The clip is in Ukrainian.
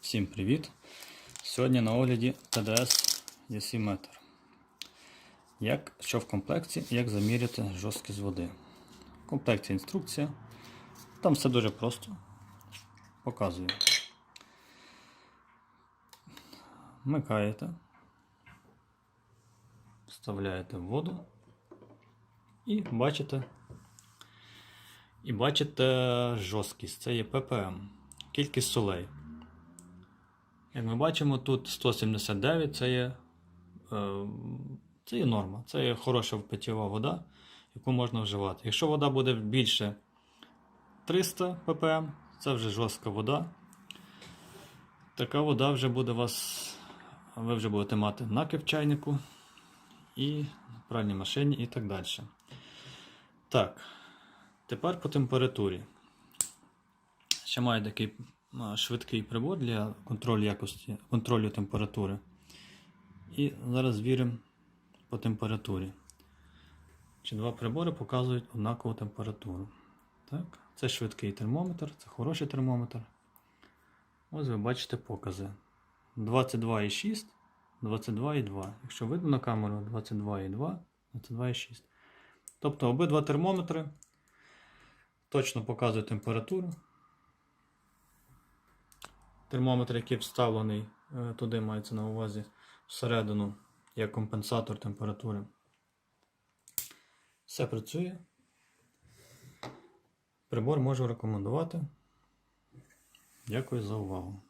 Всім привіт! Сьогодні на огляді ТДС Єсіметр. Як, що в комплекті, як заміряти жорсткість води. В комплекті інструкція. Там все дуже просто. Показую. Вмикаєте, вставляєте в воду і бачите. І бачите жорсткість. Це є ppm. Кількість солей. Як ми бачимо, тут 179 це є, е, це є норма, це є хороша питєва вода, яку можна вживати. Якщо вода буде більше 300 ppm, це вже жорстка вода. Така вода вже буде вас, ви вже будете мати накип чайнику і пральній машині і так далі. Так, тепер по температурі. Ще маю такий швидкий прибор для контролю якості, контролю температури. І зараз звіримо по температурі. Чи два прибори показують однакову температуру. Так, Це швидкий термометр, це хороший термометр. Ось ви бачите покази. 22,6, 22,2. Якщо видно на камеру 22,2, 22,6. Тобто обидва термометри точно показують температуру. Термометр, який вставлений е, туди мається на увазі всередину як компенсатор температури. Все працює. Прибор можу рекомендувати. Дякую за увагу.